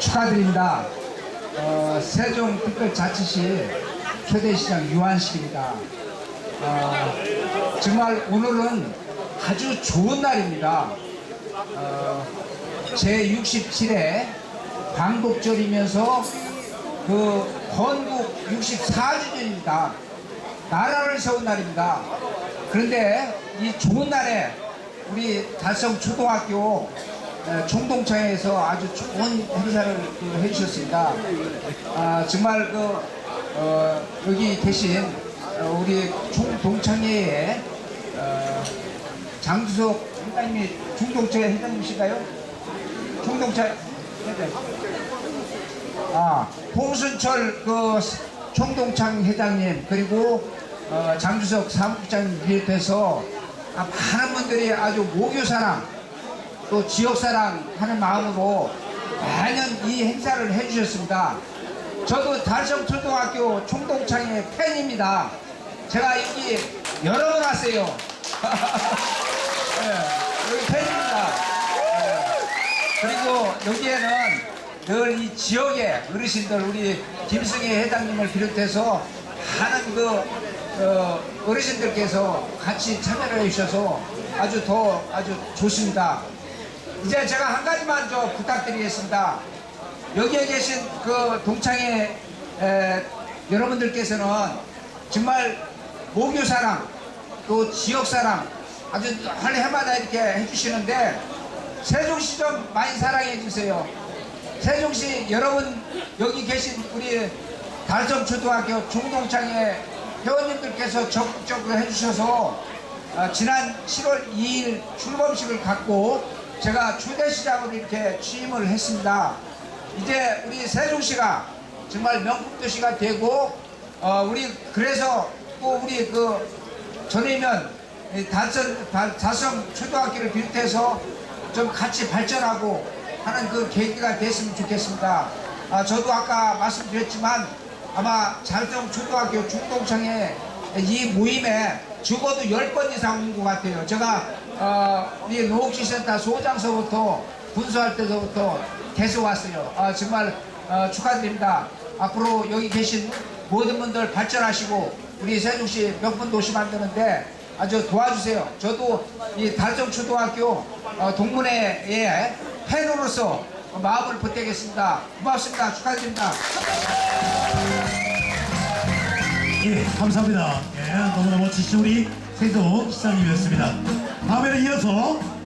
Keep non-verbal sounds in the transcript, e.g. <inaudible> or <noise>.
축하드립니다. 어, 세종특별자치시 초대시장 유한식입니다. 어, 정말 오늘은 아주 좋은 날입니다. 어, 제67회 광복절이면서 그 건국 64주년입니다. 나라를 세운 날입니다. 그런데 이 좋은 날에 우리 달성 초등학교 에, 총동창회에서 아주 좋은 행사를 그 해주셨습니다. 아, 정말 그 어, 여기 계신 어, 우리 총동창회의 어, 장주석 회장님이 총동창회 회장님이신가요? 총동창회 회장. 아, 홍순철 그 총동창 회장님 그리고 어, 장주석 사무국장님 비롯해서 아, 많은 분들이 아주 모교사랑 또 지역사랑 하는 마음으로 매년 이 행사를 해주셨습니다. 저도 달성초등학교 총동창회 팬입니다. 제가 여기 여러 번 왔어요. 예, <laughs> 여기 팬입니다. 예. 그리고 여기에는 늘 이 지역의 어르신들 우리 김승혜 회장님을 비롯해서 많은 그 어, 어르신들께서 같이 참여를 해주셔서 아주 더 아주 좋습니다. 이제 제가 한 가지만 좀 부탁드리겠습니다. 여기에 계신 그 동창회 에, 여러분들께서는 정말 모교사랑 또 지역사랑 아주 할 해마다 이렇게 해주시는데 세종시 좀 많이 사랑해 주세요. 세종시 여러분 여기 계신 우리 달성초등학교 중동창회 회원님들께서 적극적으로 해주셔서 어, 지난 7월 2일 출범식을 갖고 제가 초대시장으로 이렇게 취임을 했습니다. 이제 우리 세종시가 정말 명품 도시가 되고 어, 우리 그래서 또 우리 그 달성, 달, 달성 초등학교를 비롯해서 좀 같이 발전하고 하는 그 계기가 됐으면 좋겠습니다. 아, 저도 아까 말씀드렸지만 아마 달성 초등학교 중동창회 이 모임에 적어도 10번 이상 온 것 같아요. 제가 어, 이 노옥시센터 소장서부터 분수할 때부터 계속 왔어요. 아, 정말 어, 축하드립니다. 앞으로 여기 계신 모든 분들 발전하시고 우리 세종시 명품 도시 만드는데 아주 도와주세요. 저도 이 달성초등학교 어, 동문회의 팬으로서 마음을 보태겠습니다. 고맙습니다. 축하드립니다. 예, 감사합니다. 예, 너무나 멋지신 우리 세종 시장님이었습니다. 다음에는 이어서